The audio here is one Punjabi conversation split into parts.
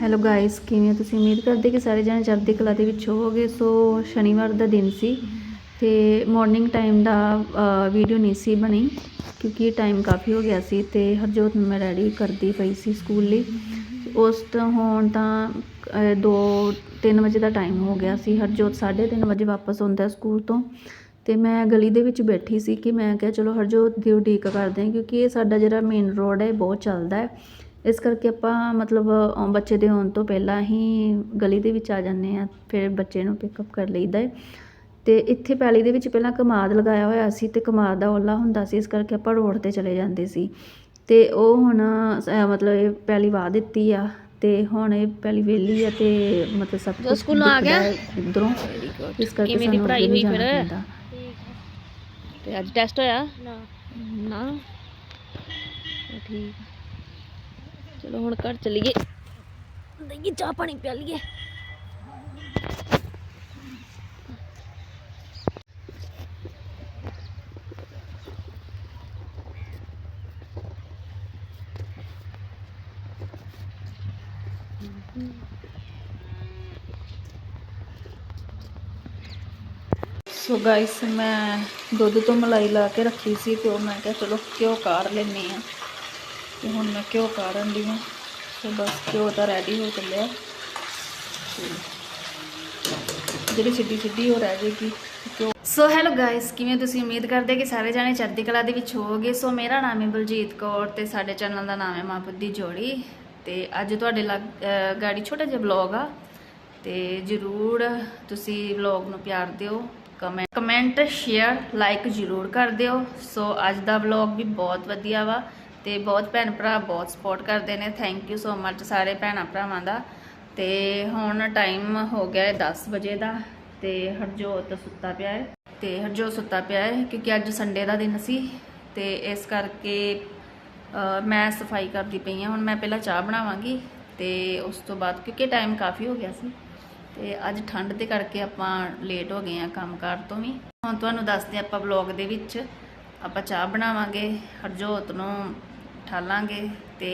ਹੈਲੋ ਗਾਇਸ ਕਿਵੇਂ ਹੋ ਤੁਸੀਂ? ਉਮੀਦ ਕਰਦੇ ਕਿ ਸਾਰੇ ਜਣੇ ਚੜ੍ਹਦੀ ਕਲਾ ਦੇ ਵਿੱਚ ਹੋਵੋਗੇ। ਸੋ ਸ਼ਨੀਵਾਰ ਦਾ ਦਿਨ ਸੀ ਤੇ ਮਾਰਨਿੰਗ ਟਾਈਮ ਦਾ ਵੀਡੀਓ ਨਹੀਂ ਸੀ ਬਣੀ ਕਿਉਂਕਿ ਟਾਈਮ ਕਾਫੀ ਹੋ ਗਿਆ ਸੀ ਤੇ ਹਰਜੋਤ ਨੂੰ ਮੈਂ ਰੈਡੀ ਕਰਦੀ ਪਈ ਸੀ ਸਕੂਲ ਲਈ। ਉਸ ਤੋਂ, ਹੁਣ ਤਾਂ 2 3 ਵਜੇ ਦਾ ਟਾਈਮ ਹੋ ਗਿਆ ਸੀ। ਹਰਜੋਤ 3:30 ਵਜੇ ਵਾਪਸ ਆਉਂਦਾ ਸਕੂਲ ਤੋਂ ਤੇ ਮੈਂ ਗਲੀ ਦੇ ਵਿੱਚ ਬੈਠੀ ਸੀ ਕਿ ਮੈਂ ਕਿਹਾ, ਚਲੋ ਹਰਜੋਤ ਦੀ ਉਡੀਕ ਕਰਦੇ ਹਾਂ ਕਿਉਂਕਿ ਇਹ ਸਾਡਾ ਜਿਹੜਾ ਮੇਨ ਰੋਡ ਹੈ, ਇਹ ਬਹੁਤ ਚੱਲਦਾ ਹੈ। ਇਸ ਕਰਕੇ ਆਪਾਂ ਮਤਲਬ ਬੱਚੇ ਦੇ ਆਉਣ ਤੋਂ ਪਹਿਲਾਂ ਹੀ ਗਲੀ ਦੇ ਵਿੱਚ ਆ ਜਾਂਦੇ ਆ ਫਿਰ ਬੱਚੇ ਨੂੰ ਪਿਕਅਪ ਕਰ ਲਈਦਾ ਹੈ। ਤੇ ਇੱਥੇ ਪੈਲੀ ਦੇ ਵਿੱਚ ਪਹਿਲਾਂ ਕਮਾਦ ਲਗਾਇਆ ਹੋਇਆ ਸੀ ਤੇ ਕਮਾਦ ਦਾ ਓਲਾ ਹੁੰਦਾ ਸੀ ਇਸ ਕਰਕੇ ਆਪਾਂ ਰੋਡ ਤੇ ਚਲੇ ਜਾਂਦੇ ਸੀ। ਤੇ ਉਹ ਹੁਣ ਮਤਲਬ ਇਹ ਪੈਲੀ ਵਾਹ ਦਿੱਤੀ ਆ ਤੇ ਹੁਣ ਇਹ ਪੈਲੀ ਵੇਲੀ ਆ ਤੇ ਮਤਲਬ ਸਭ ਕੁਛ ਸਕੂਲੋਂ ਆ ਗਿਆ? ਇੱਧਰੋਂ। ਇਸ ਕਰਕੇ ਕਿਵੇਂ ਦੀ ਸਾਨੂੰ ਪੜ੍ਹਾਈ ਹੋਈ ਫਿਰ? ਤੇ ਅੱਜ ਟੈਸਟ ਹੋਇਆ? ਨਾ। ਨਾ। ਠੀਕ। ਚਲੋ ਹੁਣ ਘਰ ਚਲੀਏ। ਦਈਏ ਚਾਹ ਪਾਣੀ ਪਿਆ ਲਈਏ। ਸੋ ਗਾਇਸ ਮੈਂ ਦੁੱਧ ਤੋਂ ਮਲਾਈ ਲਾ ਕੇ ਰੱਖੀ ਸੀ ਤੇ ਉਹ ਮੈਂ ਕਿਹਾ ਚਲੋ ਘਿਓ ਕਾੜ ਲੈਣੀ ਆ ਤੇ ਹੁਣ ਮੈਂ ਘਿਓ ਕਾੜਨ ਦੀ ਹਾਂ। ਸੋ ਬਸ ਘਿਓ ਤਾਂ ਰੈਡੀ ਹੋ ਚੱਲਿਆ। ਜਿਹੜੀ ਸਿੱਧੀ ਸਿੱਧੀ ਹੋ ਰਹਿ ਜੇਗੀ ਸੋ ਹੈਲੋ ਗਾਇਸ ਕਿਵੇਂ ਤੁਸੀਂ ਉਮੀਦ ਕਰਦੇ ਕਿ ਸਾਰੇ ਜਾਣੇ ਚੜ੍ਹਦੀ ਕਲਾ ਦੇ ਵਿੱਚ ਹੋਵੋਗੇ? ਸੋ ਮੇਰਾ ਨਾਮ ਹੈ ਬਲਜੀਤ ਕੌਰ ਤੇ ਸਾਡੇ ਚੈਨਲ ਦਾ ਨਾਮ ਹੈ ਮਾਂ ਬੁੱਧੀ ਜੋੜੀ। ਤੇ ਅੱਜ ਤੁਹਾਡੇ ਲੱਗ ਗਾੜੀ ਛੋਟਾ ਜਿਹਾ ਵਲੌਗ ਆ। ਤੇ ਜਰੂਰ ਤੁਸੀਂ ਵਲੌਗ ਨੂੰ ਪਿਆਰ ਦਿਓ ਕਮੈਂਟ ਕਮੈਂਟ ਸ਼ੇਅਰ ਲਾਈਕ ਜਰੂਰ ਕਰ ਦਿਓ। ਸੋ ਅੱਜ ਦਾ ਵਲੌਗ ਵੀ ਬਹੁਤ ਵਧੀਆ ਵਾ। ਤੇ ਬਹੁਤ ਭੈਣ ਭਰਾ ਬਹੁਤ ਸਪੋਰਟ ਕਰਦੇ ਨੇ। ਥੈਂਕ ਯੂ ਸੋ ਮੱਚ ਸਾਰੇ ਭੈਣਾਂ ਭਰਾਵਾਂ ਦਾ। ਤੇ ਹੁਣ ਟਾਈਮ ਹੋ ਗਿਆ ਹੈ 10 ਵਜੇ ਦਾ ਤੇ ਹਰਜੋਤ ਸੁੱਤਾ ਪਿਆ ਹੈ। ਤੇ ਹਰਜੋਤ ਸੁੱਤਾ ਪਿਆ ਹੈ ਕਿਉਂਕਿ ਅੱਜ ਸੰਡੇ ਦਾ ਦਿਨ ਸੀ ਤੇ ਇਸ ਕਰਕੇ ਮੈਂ ਸਫ਼ਾਈ ਕਰਦੀ ਪਈ ਹਾਂ। ਹੁਣ ਮੈਂ ਪਹਿਲਾਂ ਚਾਹ ਬਣਾਵਾਂਗੀ ਤੇ ਉਸ ਤੋਂ ਬਾਅਦ ਕਿਉਂਕਿ ਟਾਈਮ ਕਾਫੀ ਹੋ ਗਿਆ ਸੀ ਤੇ ਅੱਜ ਠੰਡ ਦੇ ਕਰਕੇ ਆਪਾਂ ਲੇਟ ਹੋ ਗਏ ਆ ਕੰਮਕਾਰ ਤੋਂ ਵੀ। ਹੁਣ ਤੁਹਾਨੂੰ ਦੱਸਦੇ ਆਪਾਂ ਵਲੌਗ ਦੇ ਵਿੱਚ ਆਪਾਂ ਚਾਹ ਬਣਾਵਾਂਗੇ। ਹਰਜੋਤ ਨੂੰ ਠਾਲਾਂਗੇ ਤੇ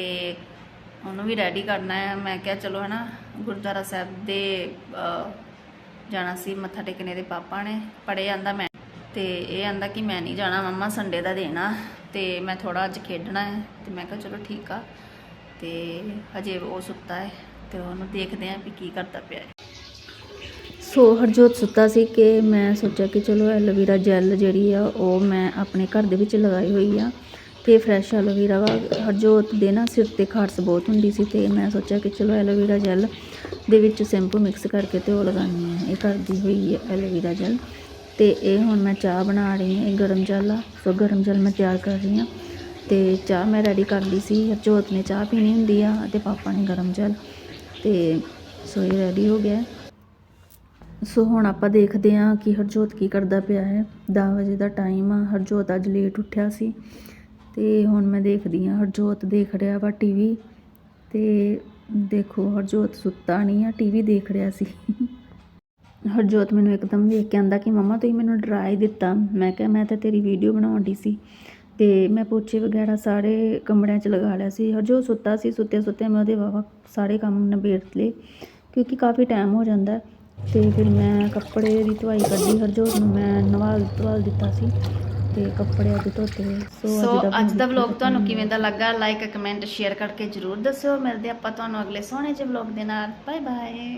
ਉਹਨੂੰ ਵੀ ਰੈਡੀ ਕਰਨਾ ਹੈ। ਮੈਂ ਕਿਹਾ ਚਲੋ ਹਨਾ, ਗੁਰਦੁਆਰਾ ਸਾਹਿਬ ਦੇ ਜਾਣਾ ਸੀ ਮੱਥਾ ਟੇਕਣੇ ਦੇ ਪਾਪਾ ਨੇ ਪੜੇ ਜਾਂਦਾ ਮੈਂ। ਤੇ ਇਹ ਆਂਦਾ ਕਿ ਮੈਂ ਨਹੀਂ ਜਾਣਾ, ਮੰਮਾ ਸੰਡੇ ਦਾ ਦੇਣਾ ਤੇ ਮੈਂ ਥੋੜਾ ਅੱਜ ਖੇਡਣਾ ਹੈ। ਤੇ ਮੈਂ ਕਿਹਾ ਚਲੋ ਠੀਕ ਆ। ਤੇ ਹਜੇ ਉਹ ਸੁੱਤਾ ਹੈ ਤੇ ਉਹਨੂੰ ਦੇਖਦੇ ਆਂ ਵੀ ਕੀ ਕਰਦਾ ਪਿਆ ਹੈ। ਸੋ ਹਰਜੋਤ ਸੁੱਤਾ ਸੀ ਕਿ ਮੈਂ ਸੋਚਿਆ ਕਿ ਚਲੋ ਐਲੋਵੀਰਾ ਜੈਲ ਜਿਹੜੀ ਆ, ਉਹ ਮੈਂ ਆਪਣੇ ਘਰ ਦੇ ਵਿੱਚ ਲਗਾਈ ਹੋਈ ਆ। ਤੇ ਫਰੈਸ਼ ਐਲੋਵੀਰਾ ਵਾ। ਹਰਜੋਤ ਦੇ ਨਾ ਸਿਰ ਤੇ ਖਾਰਸ ਬਹੁਤ ਹੁੰਦੀ ਸੀ ਤੇ ਮੈਂ ਸੋਚਿਆ ਕਿ ਚਲੋ ਐਲੋਵੀਰਾ ਜੈਲ ਦੇ ਵਿੱਚ ਸ਼ੈਂਪੂ ਮਿਕਸ ਕਰਕੇ ਤੇ ਉਹ ਲਗਾਉਣੀ ਹੈ। ਇਹ ਕਰਦੀ ਹੋਈ ਹੈ ਐਲੋਵੀਰਾ ਜੈਲ ਤੇ ਇਹ ਹੁਣ ਮੈਂ ਚਾਹ ਬਣਾ ਰਹੀ ਹਾਂ, ਇਹ ਗਰਮ ਜਲ ਆ। ਸੋ ਗਰਮ ਜਲ ਮੈਂ ਤਿਆਰ ਕਰ ਰਹੀ ਹਾਂ। ਤੇ ਚਾਹ ਮੈਂ ਰੈਡੀ ਕਰ ਲਈ ਸੀ। ਹਰਜੋਤ ਨੇ ਚਾਹ ਪੀਣੀ ਹੁੰਦੀ ਆ ਤੇ ਪਾਪਾ ਨੇ ਗਰਮ ਜਲ ਤੇ ਸੋ ਇਹ ਰੈਡੀ ਹੋ ਗਿਆ। ਸੋ ਹੁਣ ਆਪਾਂ ਦੇਖਦੇ ਹਾਂ ਕਿ ਹਰਜੋਤ ਕੀ ਕਰਦਾ ਪਿਆ ਹੈ। 10 ਵਜੇ ਦਾ ਟਾਈਮ ਆ। ਹਰਜੋਤ ਅੱਜ ਲੇਟ ਉੱਠਿਆ ਸੀ। ਤੇ ਹੁਣ ਮੈਂ ਦੇਖਦੀ ਹਾਂ, ਹਰਜੋਤ ਦੇਖ ਰਿਹਾ ਵਾ ਟੀਵੀ ਤੇ ਦੇਖੋ, ਹਰਜੋਤ ਸੁੱਤਾ ਨਹੀਂ ਆ ਟੀਵੀ ਦੇਖ ਰਿਹਾ ਸੀ। ਹਰਜੋਤ ਮੈਨੂੰ ਇੱਕਦਮ ਵੇਖ ਕੇ ਆਂਦਾ ਕਿ ਮਮਾ ਤੁਸੀਂ ਮੈਨੂੰ ਡਰਾ ਹੀ ਦਿੱਤਾ। ਮੈਂ ਕਿਹਾ, ਮੈਂ ਤਾਂ ਤੇਰੀ ਵੀਡੀਓ ਬਣਾਉਣ ਦੀ ਸੀ ਤੇ ਮੈਂ ਪੋਚੇ ਵਗੈਰਾ ਸਾਰੇ ਕਮਰਿਆਂ 'ਚ ਲਗਾ ਲਿਆ ਸੀ। ਹਰਜੋਤ ਸੁੱਤਾ ਸੀ, ਸੁੱਤੇ ਸੁੱਤੇ ਮੈਂ ਉਹਦੇ ਵਾਵਾ ਸਾਰੇ ਕੰਮ ਨਿਬੇੜ ਲਏ ਕਿਉਂਕਿ ਕਾਫੀ ਟਾਈਮ ਹੋ ਜਾਂਦਾ ਹੈ ਤੇ ਫਿਰ ਮੈਂ ਕੱਪੜੇ ਦੀ ਧੁਆਈ ਕੱਢੀ। ਹਰਜੋਤ ਨੂੰ ਮੈਂ ਨਵਾਲ ਧਵਾਲ ਦਿੱਤਾ ਸੀ। ਤੇ ਕੱਪੜੇ ਅੱਜ ਧੋਤੇ। ਸੋ ਅੱਜ ਦਾ ਵਲੌਗ ਤੁਹਾਨੂੰ ਕਿਵੇਂ ਦਾ ਲੱਗਾ? ਲਾਈਕ ਕਮੈਂਟ ਸ਼ੇਅਰ ਕਰਕੇ ਜਰੂਰ ਦੱਸਿਓ। ਮਿਲਦੇ ਆਪਾਂ ਤੁਹਾਨੂੰ ਅਗਲੇ ਸੋਹਣੇ ਜਿਹੇ ਵਲੌਗ ਦੇ ਨਾਲ। Bye bye